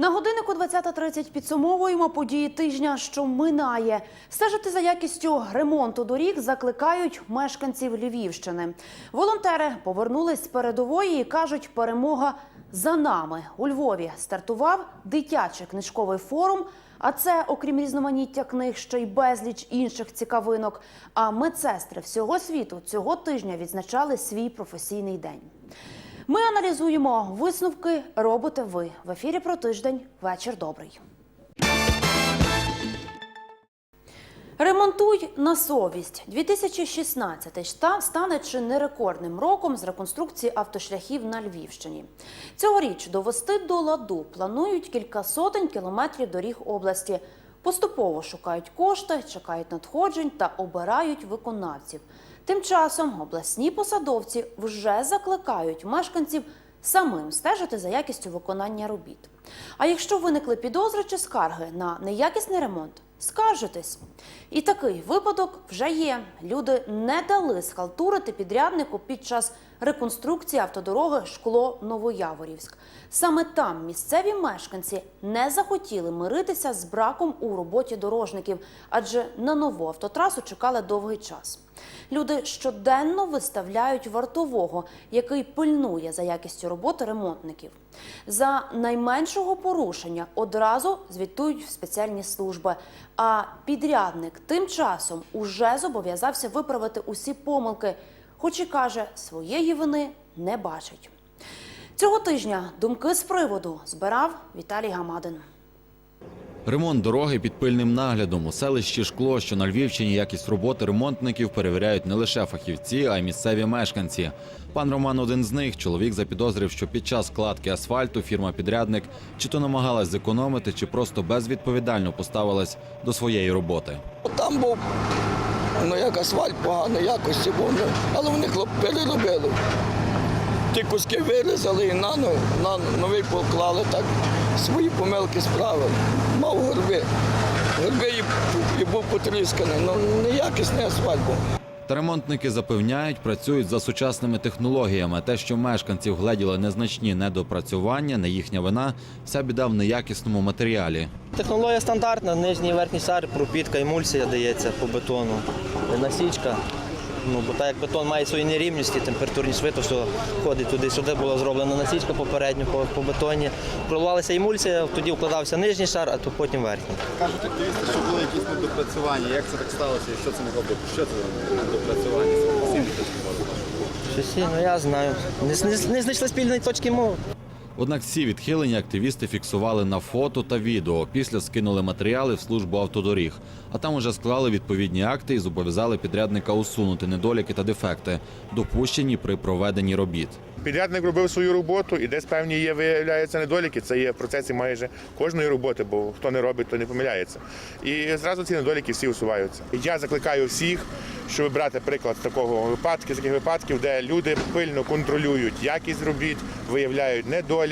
На годиннику 20.30 підсумовуємо події тижня, що минає. Стежити за якістю ремонту доріг закликають мешканців Львівщини. Волонтери повернулись з передової і кажуть, перемога за нами. У Львові стартував дитячий книжковий форум. А це, окрім різноманіття книг, ще й безліч інших цікавинок. А медсестри всього світу цього тижня відзначали свій професійний день. Ми аналізуємо висновки. Робите ви в ефірі про тиждень. Вечір добрий. Ремонтуй на совість. 2016 ста- стане чи не рекордним роком з реконструкції автошляхів на Львівщині. Цьогоріч довести до ладу планують кілька сотень кілометрів доріг області. Поступово шукають кошти, чекають надходжень та обирають виконавців. Тим часом обласні посадовці вже закликають мешканців самим стежити за якістю виконання робіт. А якщо виникли підозри чи скарги на неякісний ремонт, скаржитись. І такий випадок вже є. Люди не дали схалтурити підряднику під час реконструкції автодороги шкло Новояворівськ. Саме там місцеві мешканці не захотіли миритися з браком у роботі дорожників, адже на нову автотрасу чекали довгий час. Люди щоденно виставляють вартового, який пильнує за якістю роботи ремонтників. За найменшого порушення одразу звітують в спеціальні служби. А підрядник тим часом уже зобов'язався виправити усі помилки, хоч і каже, своєї вини не бачить. Цього тижня думки з приводу збирав Віталій Гамадин. Ремонт дороги під пильним наглядом у селищі Шкло, що на Львівщині якість роботи ремонтників перевіряють не лише фахівці, а й місцеві мешканці. Пан Роман один з них. Чоловік запідозрив, що під час складки асфальту фірма-підрядник чи то намагалась зекономити, чи просто безвідповідально поставилась до своєї роботи. Там був ну, як асфальт поганої якості був, ну, але вони хлоп переробили. Ті куски вирізали і на, ну- на новий поклали, так свої помилки справили. Мав горби. Горби і, і був потрісканий. Ну, неякісний асфальт був. Та ремонтники запевняють, працюють за сучасними технологіями. Те, що мешканці вгледіли незначні недопрацювання, не їхня вина, вся біда в неякісному матеріалі. Технологія стандартна, нижній і верхній шар, пропітка, емульсія дається по бетону, насічка. Ну, бо так як бетон має свої нерівності, температурні швидко, що ходить туди-сюди, була зроблена насічка попередньо по, по бетоні. Проливалася емульсія, тоді вкладався нижній шар, а то потім верхній. Кажуть активісти, що було якісь недопрацювання. Як це так сталося і що це могло бути? Що це недопрацювання? Щось ну я знаю. Не, не, не знайшли спільної точки мови. Однак всі відхилення активісти фіксували на фото та відео. Після скинули матеріали в службу автодоріг. А там уже склали відповідні акти і зобов'язали підрядника усунути недоліки та дефекти, допущені при проведенні робіт. Підрядник робив свою роботу, і десь певні є, виявляються недоліки. Це є в процесі майже кожної роботи, бо хто не робить, то не помиляється. І зразу ці недоліки всі усуваються. Я закликаю всіх, щоб брати приклад такого випадку, таких випадків, де люди пильно контролюють якість робіт, виявляють недоліки,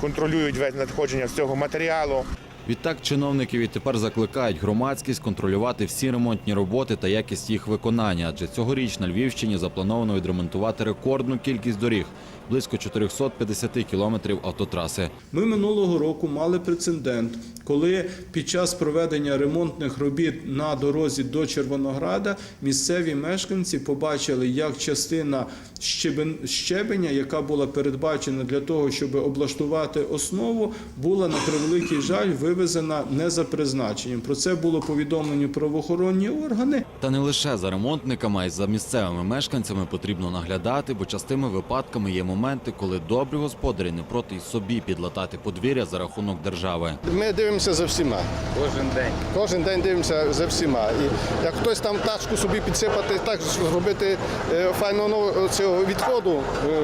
контролюють весь надходження з цього матеріалу. Відтак чиновники відтепер закликають громадськість контролювати всі ремонтні роботи та якість їх виконання. Адже цьогоріч на Львівщині заплановано відремонтувати рекордну кількість доріг близько 450 кілометрів автотраси. Ми минулого року мали прецедент, коли під час проведення ремонтних робіт на дорозі до Червонограда місцеві мешканці побачили, як частина щебен- щебеня, яка була передбачена для того, щоб облаштувати основу, була на превеликий жаль вивезена не за призначенням. Про це було повідомлені правоохоронні органи. Та не лише за ремонтниками, а й за місцевими мешканцями потрібно наглядати, бо частими випадками є моменти, коли добрі господарі не проти й собі підлатати подвір'я за рахунок держави. Ми дивимося за всіма. Кожен день. Кожен день дивимося за всіма. І як хтось там тачку собі підсипати, так зробити е, файного ну, цього відходу. е,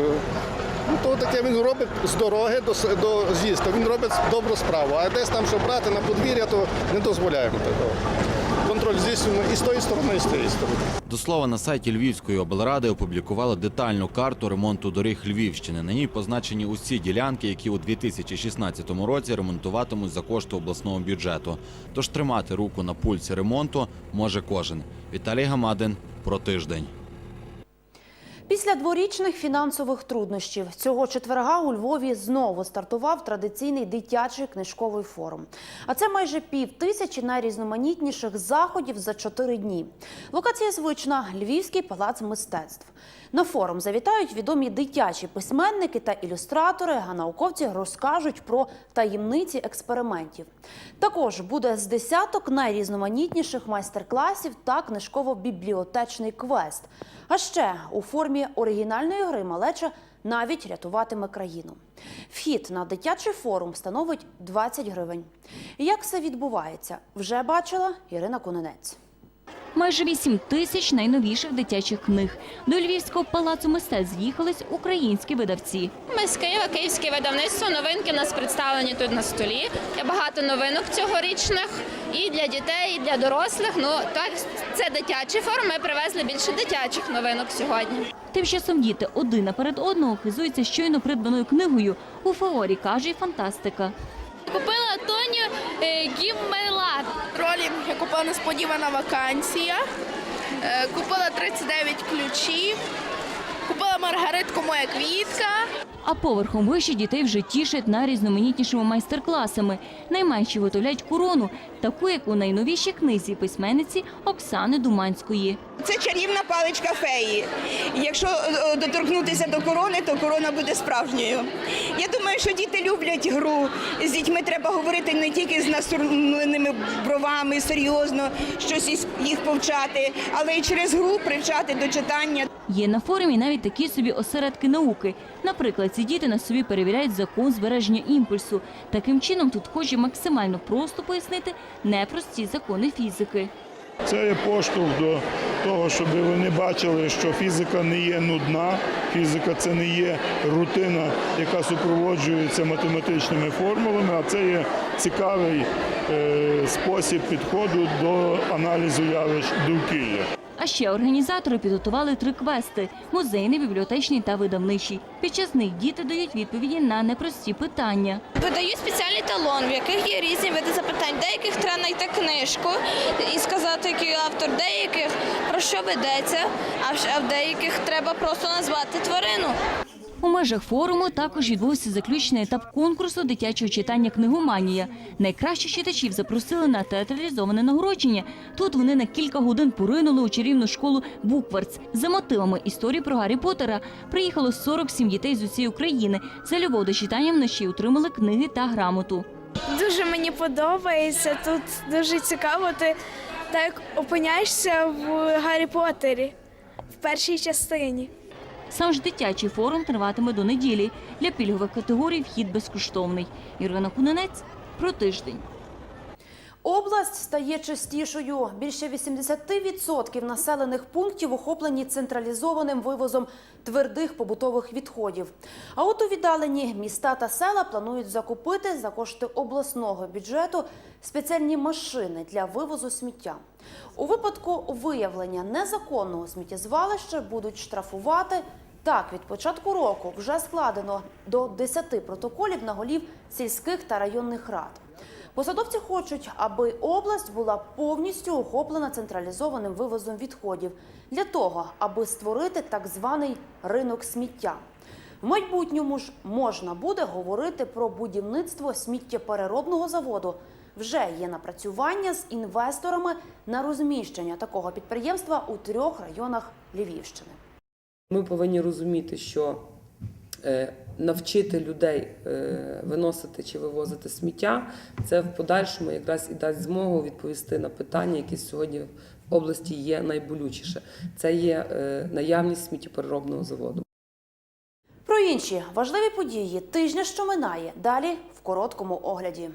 Ну, то таке він робить з дороги до, до з'їзду. Він робить добру справу. А десь там, що брати на подвір'я, то не дозволяємо такого. Контроль здійснюємо і з тої сторони, і з тієї сторони. До слова, на сайті Львівської облради опублікували детальну карту ремонту доріг Львівщини. На ній позначені усі ділянки, які у 2016 році ремонтуватимуть за кошти обласного бюджету. Тож тримати руку на пульсі ремонту може кожен. Віталій Гамадин про тиждень. Після дворічних фінансових труднощів цього четверга у Львові знову стартував традиційний дитячий книжковий форум. А це майже пів тисячі найрізноманітніших заходів за чотири дні. Локація звична Львівський палац мистецтв. На форум завітають відомі дитячі письменники та ілюстратори, а науковці розкажуть про таємниці експериментів. Також буде з десяток найрізноманітніших майстер-класів та книжково-бібліотечний квест. А ще у формі оригінальної гри малеча навіть рятуватиме країну. Вхід на дитячий форум становить 20 гривень. Як все відбувається, вже бачила Ірина Кононець. Майже 8 тисяч найновіших дитячих книг. До Львівського палацу мистецтв з'їхались українські видавці. Ми з Києва, київське видавництво. Новинки в нас представлені тут на столі. Є багато новинок цьогорічних і для дітей, і для дорослих. Ну так це дитячий форум. Ми привезли більше дитячих новинок сьогодні. Тим часом діти один наперед одного хизуються щойно придбаною книгою. У фаворі каже й фантастика. Купила Тоню гіммелад. Ролінг я купила несподівана вакансія. Купила 39 ключів. Купила маргаритку моя квітка. А поверхом вище дітей вже тішать найрізноманітнішими майстер-класами. Найменші виготовляють корону, таку як у найновішій книзі письменниці Оксани Думанської. Це чарівна паличка феї. Якщо е, доторкнутися до корони, то корона буде справжньою. Я думаю, що діти люблять гру. З дітьми треба говорити не тільки з насурмленими бровами, серйозно щось із- їх повчати, але й через гру привчати до читання. Є на форумі навіть такі собі осередки науки. Наприклад, ці діти на собі перевіряють закон збереження імпульсу. Таким чином тут хоче максимально просто пояснити непрості закони фізики. Це є поштовх до того, щоб вони бачили, що фізика не є нудна, фізика це не є рутина, яка супроводжується математичними формулами, а це є цікавий е, спосіб підходу до аналізу явищ довкілля. А ще організатори підготували три квести – музейний, бібліотечний та видавничий. Під час них діти дають відповіді на непрості питання. Видаю спеціальний талон, в яких є різні види запитань. Деяких треба знайти книжку і сказати, який автор, деяких про що ведеться, а в деяких треба просто назвати тварину. У межах форуму також відбувся заключний етап конкурсу дитячого читання «Книгоманія». Найкращих читачів запросили на театралізоване нагородження. Тут вони на кілька годин поринули у чарівну школу «Букварц». За мотивами історії про Гаррі Поттера приїхало 47 дітей з усієї України. За любов до читання вночі отримали книги та грамоту. Дуже мені подобається. Тут дуже цікаво. Ти так опиняєшся в Гаррі Поттері в першій частині. Сам ж дитячий форум триватиме до неділі. Для пільгових категорій вхід безкоштовний. Ірина Куненець про тиждень. Область стає чистішою. Більше 80% населених пунктів охоплені централізованим вивозом твердих побутових відходів. А от у віддалені міста та села планують закупити за кошти обласного бюджету спеціальні машини для вивозу сміття. У випадку виявлення незаконного сміттєзвалища будуть штрафувати. Так, від початку року вже складено до 10 протоколів на голів сільських та районних рад. Посадовці хочуть, аби область була повністю охоплена централізованим вивозом відходів для того, аби створити так званий ринок сміття. В майбутньому ж можна буде говорити про будівництво сміттєпереробного заводу. Вже є напрацювання з інвесторами на розміщення такого підприємства у трьох районах Львівщини. Ми повинні розуміти, що е, навчити людей е, виносити чи вивозити сміття, це в подальшому якраз і дасть змогу відповісти на питання, які сьогодні в області є найболючіше. Це є е, наявність сміттєпереробного заводу. Про інші важливі події тижня, що минає, далі в короткому огляді.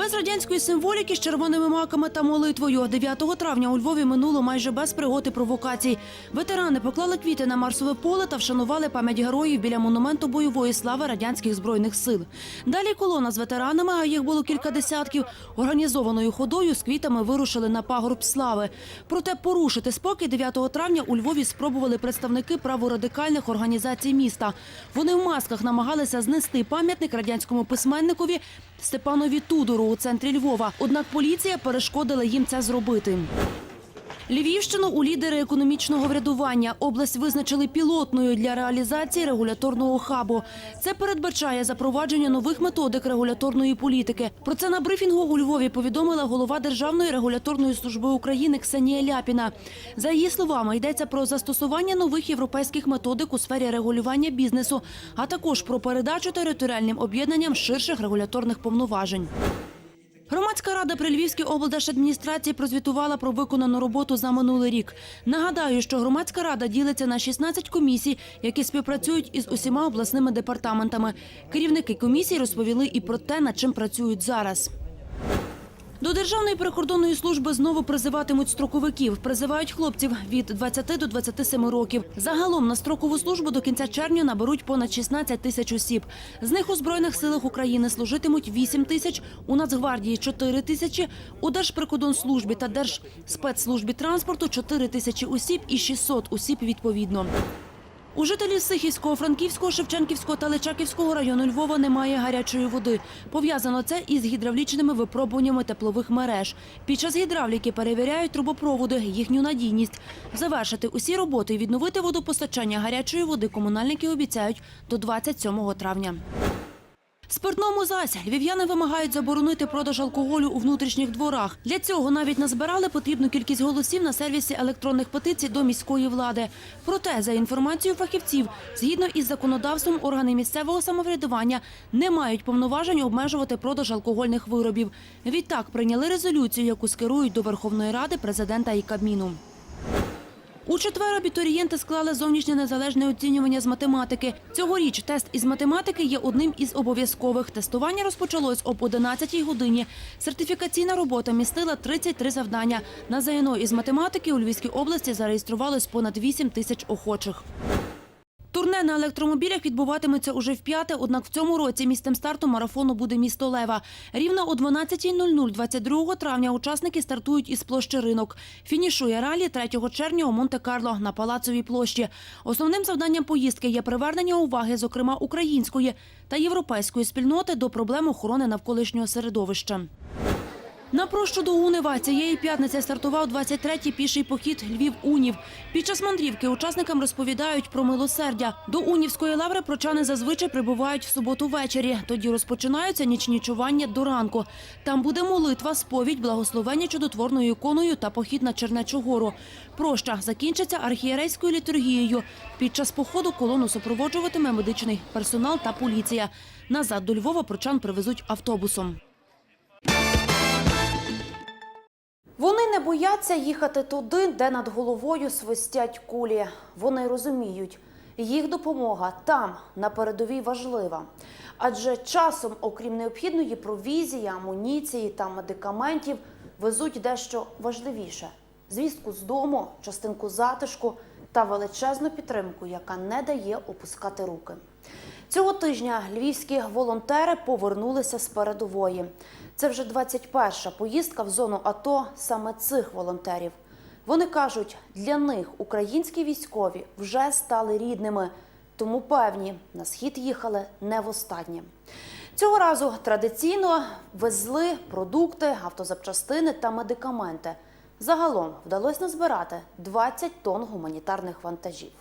Без радянської символіки з червоними маками та молитвою 9 травня у Львові минуло майже без пригод і провокацій. Ветерани поклали квіти на Марсове поле та вшанували пам'ять героїв біля монументу бойової слави радянських збройних сил. Далі колона з ветеранами, а їх було кілька десятків, організованою ходою з квітами вирушили на пагорб слави. Проте порушити спокій 9 травня у Львові спробували представники праворадикальних організацій міста. Вони в масках намагалися знести пам'ятник радянському письменникові Степанові Тудору у центрі Львова. Однак поліція перешкодила їм це зробити. Львівщину у лідери економічного врядування область визначили пілотною для реалізації регуляторного хабу. Це передбачає запровадження нових методик регуляторної політики. Про це на брифінгу у Львові повідомила голова Державної регуляторної служби України Ксенія Ляпіна. За її словами, йдеться про застосування нових європейських методик у сфері регулювання бізнесу, а також про передачу територіальним об'єднанням ширших регуляторних повноважень. Громадська рада при Львівській облдержадміністрації прозвітувала про виконану роботу за минулий рік. Нагадаю, що громадська рада ділиться на 16 комісій, які співпрацюють із усіма обласними департаментами. Керівники комісій розповіли і про те, над чим працюють зараз. До Державної прикордонної служби знову призиватимуть строковиків. Призивають хлопців від 20 до 27 років. Загалом на строкову службу до кінця червня наберуть понад 16 тисяч осіб. З них у Збройних силах України служитимуть 8 тисяч, у Нацгвардії 4 тисячі, у Держприкордонслужбі та Держспецслужбі транспорту 4 тисячі осіб і 600 осіб відповідно. У жителів Сихівського, Франківського, Шевченківського та Личаківського району Львова немає гарячої води. Пов'язано це із гідравлічними випробуваннями теплових мереж. Під час гідравліки перевіряють трубопроводи, їхню надійність. Завершити усі роботи і відновити водопостачання гарячої води комунальники обіцяють до 27 травня. Спиртному зась львів'яни вимагають заборонити продаж алкоголю у внутрішніх дворах. Для цього навіть назбирали потрібну кількість голосів на сервісі електронних петицій до міської влади. Проте, за інформацією фахівців, згідно із законодавством, органи місцевого самоврядування не мають повноважень обмежувати продаж алкогольних виробів. Відтак прийняли резолюцію, яку скерують до Верховної Ради, президента і Кабміну. У четвер абітурієнти склали зовнішнє незалежне оцінювання з математики. Цьогоріч тест із математики є одним із обов'язкових. Тестування розпочалось об 11 годині. Сертифікаційна робота містила 33 завдання. На ЗНО із математики у Львівській області зареєструвалось понад 8 тисяч охочих. Турне на електромобілях відбуватиметься уже вп'яте, однак в цьому році місцем старту марафону буде місто Лева. Рівно о 12.00 22 травня учасники стартують із площі Ринок. Фінішує ралі 3 червня у Монте-Карло на Палацовій площі. Основним завданням поїздки є привернення уваги, зокрема української та європейської спільноти до проблем охорони навколишнього середовища. На прощу до Унева цієї п'ятниці стартував 23-й піший похід Львів-Унів. Під час мандрівки учасникам розповідають про милосердя. До Унівської лаври прочани зазвичай прибувають в суботу ввечері. Тоді розпочинаються нічні чування до ранку. Там буде молитва, сповідь, благословення чудотворною іконою та похід на Чернечу гору. Проща закінчиться архієрейською літургією. Під час походу колону супроводжуватиме медичний персонал та поліція. Назад до Львова прочан привезуть автобусом. Вони не бояться їхати туди, де над головою свистять кулі. Вони розуміють, їх допомога там, на передовій, важлива. Адже часом, окрім необхідної провізії, амуніції та медикаментів, везуть дещо важливіше: звістку з дому, частинку затишку та величезну підтримку, яка не дає опускати руки. Цього тижня львівські волонтери повернулися з передової. Це вже 21-ша поїздка в зону АТО саме цих волонтерів. Вони кажуть, для них українські військові вже стали рідними, тому певні на схід їхали не востаннє. Цього разу традиційно везли продукти, автозапчастини та медикаменти. Загалом вдалося назбирати 20 тонн гуманітарних вантажів.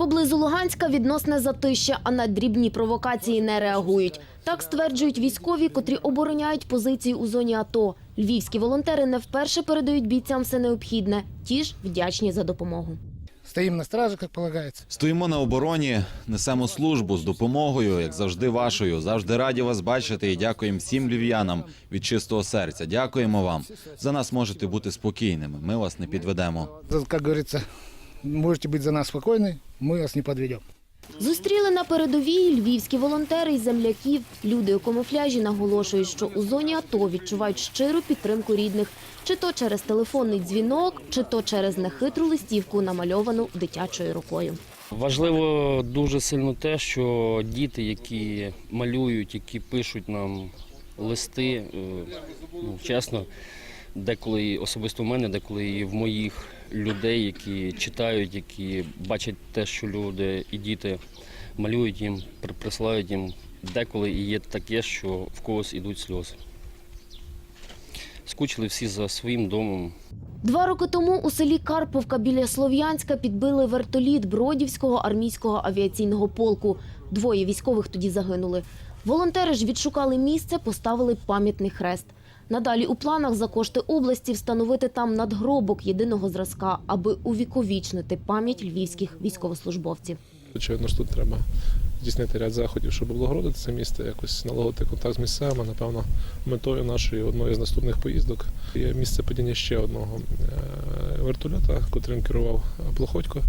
Поблизу Луганська відносне затища, а на дрібні провокації не реагують. Так стверджують військові, котрі обороняють позиції у зоні АТО. Львівські волонтери не вперше передають бійцям все необхідне. Ті ж вдячні за допомогу. Стоим на страже, как полагается. Стоїмо на обороні, несемо службу з допомогою, як завжди, вашою. Завжди раді вас бачити і дякуємо всім львів'янам від чистого серця. Дякуємо вам. За нас можете бути спокійними. Ми вас не підведемо. Как говорится, можете быть за нас спокойны, мы вас не подведем. Зустріли на передовій львівські волонтери і земляків. Люди у камуфляжі наголошують, що у зоні АТО відчувають щиру підтримку рідних, чи то через телефонний дзвінок, чи то через нехитру листівку, намальовану дитячою рукою. Важливо дуже сильно те, що діти, які малюють, які пишуть нам листи, е, ну, чесно, деколи особисто в мене, деколи і в моїх людей, які читають, які бачать те, що люди і діти малюють їм, при- присилають їм. Деколи і є таке, що в когось ідуть сльози. Скучили всі за своїм домом. Два роки тому у селі Карповка біля Слов'янська підбили вертоліт Бродівського армійського авіаційного полку. Двоє військових тоді загинули. Волонтери ж відшукали місце, поставили пам'ятний хрест. Надалі у планах за кошти області встановити там надгробок єдиного зразка, аби увіковічнити пам'ять львівських військовослужбовців. Очевидно ж тут треба здійснити ряд заходів, щоб облагородити це місце, якось налагодити контакт з місцевими. Напевно, метою нашої одної з наступних поїздок є місце падіння ще одного е, вертольота, котрим керував Плохотько.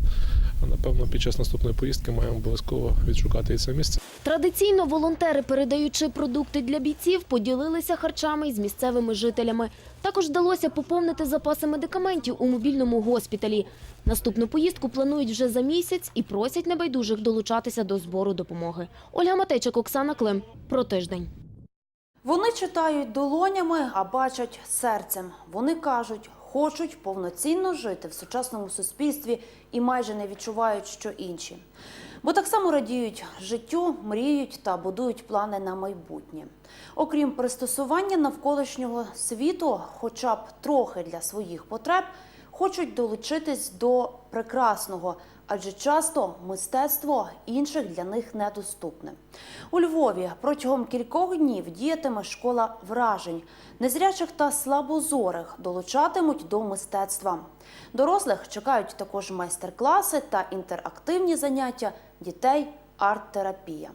А напевно, під час наступної поїздки маємо обов'язково відшукати і це місце. Традиційно волонтери, передаючи продукти для бійців, поділилися харчами із місцевими жителями. Також вдалося поповнити запаси медикаментів у мобільному госпіталі. Наступну поїздку планують вже за місяць і просять небайдужих долучатися до збору допомоги. Ольга Матейчик, Оксана Клим. Про тиждень. Вони читають долонями, а бачать серцем. Вони кажуть, хочуть повноцінно жити в сучасному суспільстві і майже не відчувають, що інші. Бо так само радіють життю, мріють та будують плани на майбутнє. Окрім пристосування навколишнього світу, хоча б трохи для своїх потреб, хочуть долучитись до прекрасного, адже часто мистецтво інших для них недоступне. У Львові протягом кількох днів діятиме школа вражень. Незрячих та слабозорих долучатимуть до мистецтва. Дорослих чекають також майстер-класи та інтерактивні заняття дітей арт-терапія.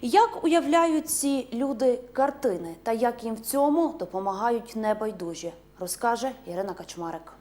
Як уявляють ці люди картини та як їм в цьому допомагають небайдужі, розкаже Ірина Качмарик.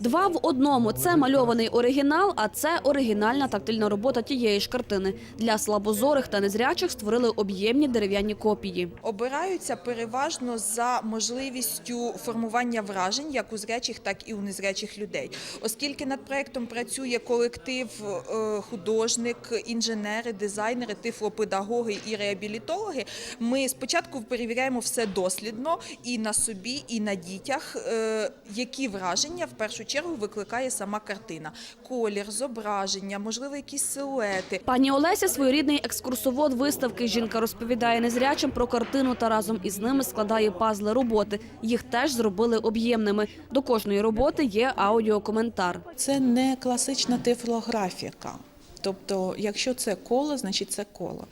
Два в одному. Це мальований оригінал, а це оригінальна тактильна робота тієї ж картини. Для слабозорих та незрячих створили об'ємні дерев'яні копії. Обираються переважно за можливістю формування вражень як у зрячих, так і у незрячих людей. Оскільки над проектом працює колектив е, художник, інженери, дизайнери, тифлопедагоги і реабілітологи, ми спочатку перевіряємо все дослідно і на собі, і на дітях, е, які враження в першу чергу викликає сама картина. Колір, зображення, можливо, якісь силуети. Пані Олеся своєрідний екскурсовод виставки. Жінка розповідає незрячим про картину та разом із ними складає пазли роботи. Їх теж зробили об'ємними. До кожної роботи є аудіокоментар. Це не класична тифлографіка. Тобто, якщо це коло, значить це коло.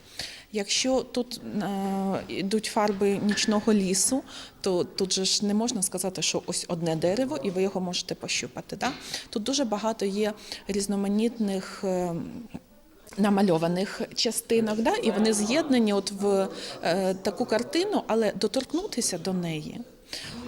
Якщо тут е, йдуть фарби нічного лісу, то тут же ж не можна сказати, що ось одне дерево, і ви його можете пощупати. Да? Тут дуже багато є різноманітних. Е, Намальованих частинок, да, і вони з'єднані от в е, таку картину, але доторкнутися до неї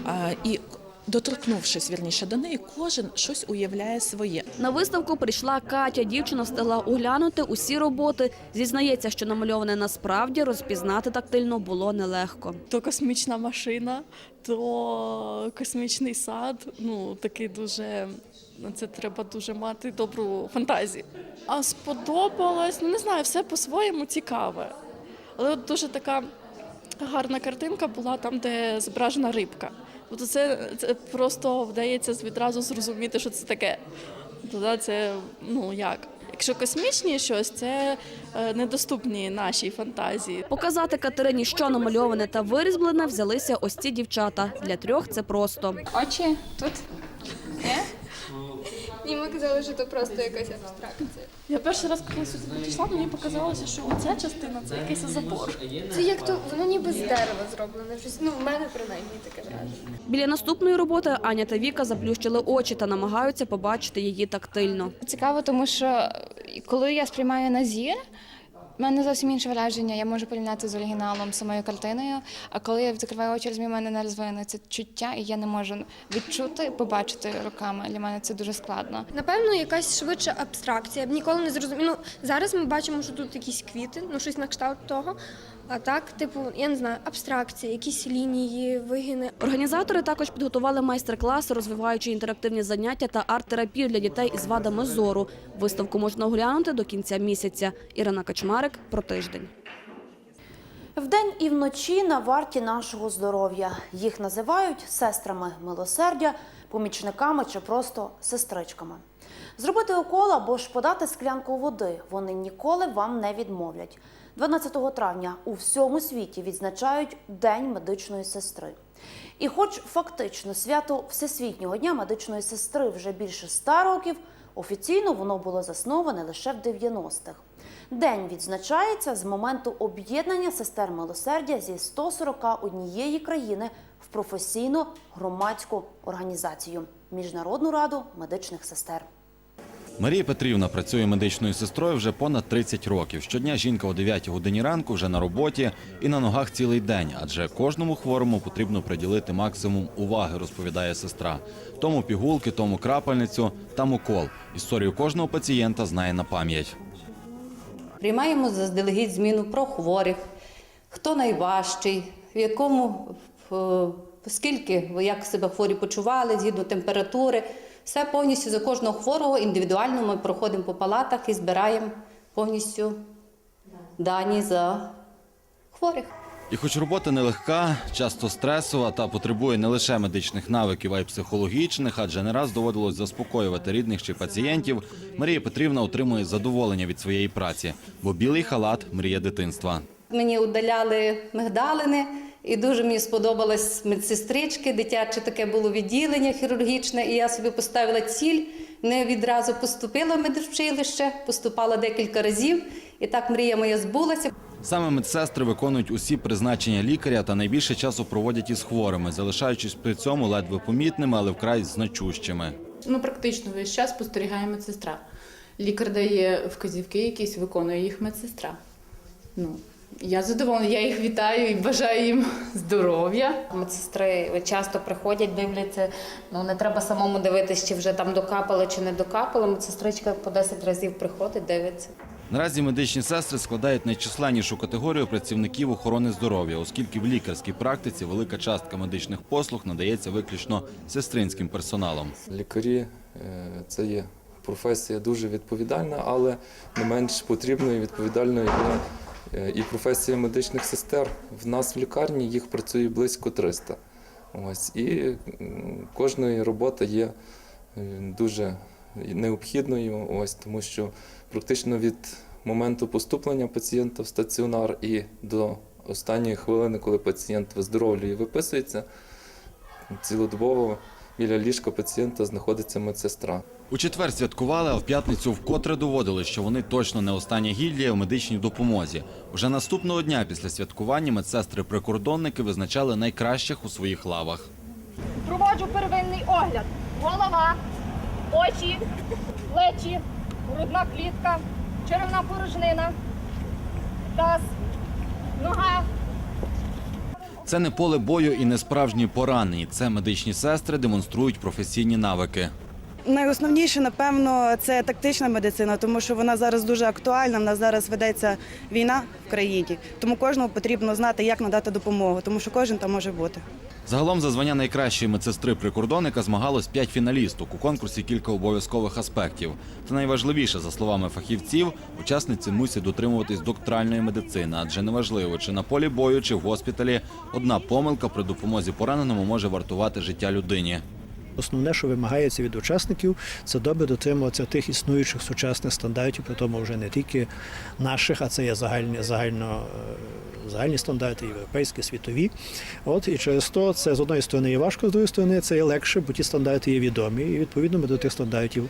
е, і доторкнувшись вірніше до неї, кожен щось уявляє своє. На виставку прийшла Катя. Дівчина встигла оглянути усі роботи. Зізнається, що намальоване насправді розпізнати тактильно було нелегко. То космічна машина, то космічний сад. Ну такий дуже ну, це треба дуже мати добру фантазію. А сподобалось, ну не знаю, все по-своєму цікаве. Але от дуже така гарна картинка була там, де зображена рибка. Тобто це, це просто вдається відразу зрозуміти, що це таке. Тоді це ну як. Якщо космічні щось, це е, недоступні нашій фантазії. Показати Катерині, що намальоване та вирізблене, взялися ось ці дівчата. Для трьох це просто. Очі тут. Ні, ми казали, що це просто якась абстракція. Я перший раз, коли сюди прийшла, мені показалося, що оця частина це якийсь забор. Це як то воно ніби з дерева зроблене. Щось ну в мене принаймні таке враження. Біля наступної роботи Аня та Віка заплющили очі та намагаються побачити її тактильно. Цікаво, тому що коли я сприймаю на зір, в мене зовсім інше враження. Я можу порівняти з оригіналом самою картиною. А коли я закриваю очі, розумію, в мене не розвинене це чуття, і я не можу відчути, побачити руками. Для мене це дуже складно. Напевно, якась швидша абстракція. Я б ніколи не зрозуміла. Ну, зараз ми бачимо, що тут якісь квіти, ну щось на кшталт того. А так, типу, я не знаю, абстракція, якісь лінії, вигини. Організатори також підготували майстер-класи, розвиваючи інтерактивні заняття та арт-терапію для дітей із вадами зору. Виставку можна оглянути до кінця місяця. Ірина Качмарик про тиждень. Вдень і вночі на варті нашого здоров'я. Їх називають сестрами милосердя, помічниками чи просто сестричками. Зробити укол або ж подати склянку води вони ніколи вам не відмовлять. 12 травня у всьому світі відзначають День медичної сестри. І хоч фактично свято Всесвітнього дня медичної сестри вже більше ста років, офіційно воно було засноване лише в 90-х. День відзначається з моменту об'єднання сестер милосердя зі 141 країни в професійну громадську організацію Міжнародну раду медичних сестер. Марія Петрівна працює медичною сестрою вже понад 30 років. Щодня жінка о 9 годині ранку вже на роботі і на ногах цілий день, адже кожному хворому потрібно приділити максимум уваги, розповідає сестра. Тому пігулки, тому крапельницю, там укол. Історію кожного пацієнта знає на пам'ять. Приймаємо заздалегідь зміну про хворих, хто найважчий, в якому е, скільки як себе хворі почували, згідно температури. Все повністю за кожного хворого індивідуально ми проходимо по палатах і збираємо повністю дані за хворих. І хоч робота нелегка, часто стресова та потребує не лише медичних навиків, а й психологічних, адже не раз доводилось заспокоювати рідних чи пацієнтів, Марія Петрівна отримує задоволення від своєї праці, бо білий халат мрія дитинства. Мені удаляли мигдалини, і дуже мені сподобалось медсестрички, дитяче таке було відділення хірургічне, і я собі поставила ціль. Не відразу поступила в медучилище, поступала декілька разів, і так мрія моя збулася. Саме медсестри виконують усі призначення лікаря та найбільше часу проводять із хворими, залишаючись при цьому ледве помітними, але вкрай значущими. Ну, практично весь час спостерігає медсестра. Лікар дає вказівки, якісь виконує їх медсестра. Ну, я задоволена, я їх вітаю і бажаю їм здоров'я. Медсестри часто приходять, дивляться. Ну не треба самому дивитися, чи вже там докапали, чи не докапали. Медсестричка по 10 разів приходить, дивиться. Наразі медичні сестри складають найчисленнішу категорію працівників охорони здоров'я, оскільки в лікарській практиці велика частка медичних послуг надається виключно сестринським персоналом. Лікарі е, це є професія дуже відповідальна, але не менш потрібною і відповідальною е, і професія медичних сестер. В нас в лікарні їх працює близько 300. Ось і кожної робота є е, дуже необхідною, ось тому що практично від моменту поступлення пацієнта в стаціонар і до останньої хвилини, коли пацієнт виздоровлює і виписується, цілодобово біля ліжка пацієнта знаходиться медсестра. У четвер святкували, а в п'ятницю вкотре доводили, що вони точно не остання гільдія в медичній допомозі. Уже наступного дня після святкування медсестри-прикордонники визначали найкращих у своїх лавах. Проводжу первинний огляд. Голова, очі, плечі, грудна клітка, черевна порожнина, таз, нога. Це не поле бою і не справжні поранені. Це медичні сестри демонструють професійні навики. Найосновніше, напевно, це тактична медицина, тому що вона зараз дуже актуальна. В нас зараз ведеться війна в країні, тому кожному потрібно знати, як надати допомогу, тому що кожен там може бути. Загалом за звання найкращої медсестри прикордонника змагалось п'ять фіналісток. У конкурсі кілька обов'язкових аспектів. Та найважливіше, за словами фахівців, учасниці мусять дотримуватись доктральної медицини, адже неважливо, чи на полі бою, чи в госпіталі, одна помилка при допомозі пораненому може вартувати життя людині. Основне, що вимагається від учасників, це добре дотримуватися тих існуючих сучасних стандартів, при тому вже не тільки наших, а це є загальні, загально, е, загальні стандарти, європейські, світові. От і через то це з одної сторони є важко, з другої сторони це є легше, бо ті стандарти є відомі, і відповідно ми до тих стандартів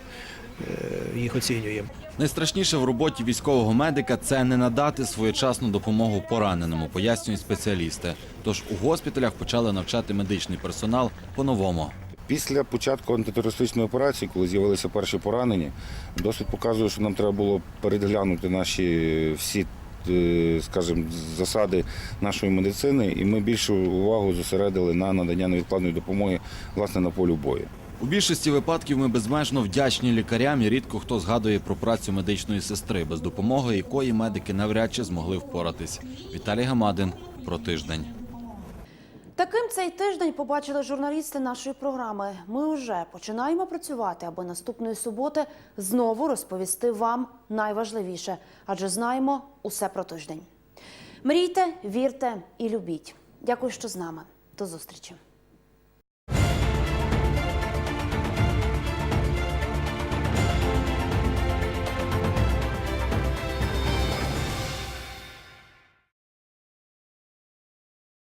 е, їх оцінюємо. Найстрашніше в роботі військового медика це не надати своєчасну допомогу пораненому, пояснюють спеціалісти. Тож у госпіталях почали навчати медичний персонал по-новому. Після початку антитерористичної операції, коли з'явилися перші поранені, досвід показує, що нам треба було переглянути наші всі, е, скажімо, засади нашої медицини, і ми більшу увагу зосередили на надання невідкладної допомоги власне на полю бою. У більшості випадків ми безмежно вдячні лікарям і рідко хто згадує про працю медичної сестри, без допомоги якої медики навряд чи змогли впоратись. Віталій Гамадин про тиждень. Таким цей тиждень побачили журналісти нашої програми. Ми вже починаємо працювати, аби наступної суботи знову розповісти вам найважливіше, адже знаємо усе про тиждень. Мрійте, вірте і любіть. Дякую, що з нами. До зустрічі.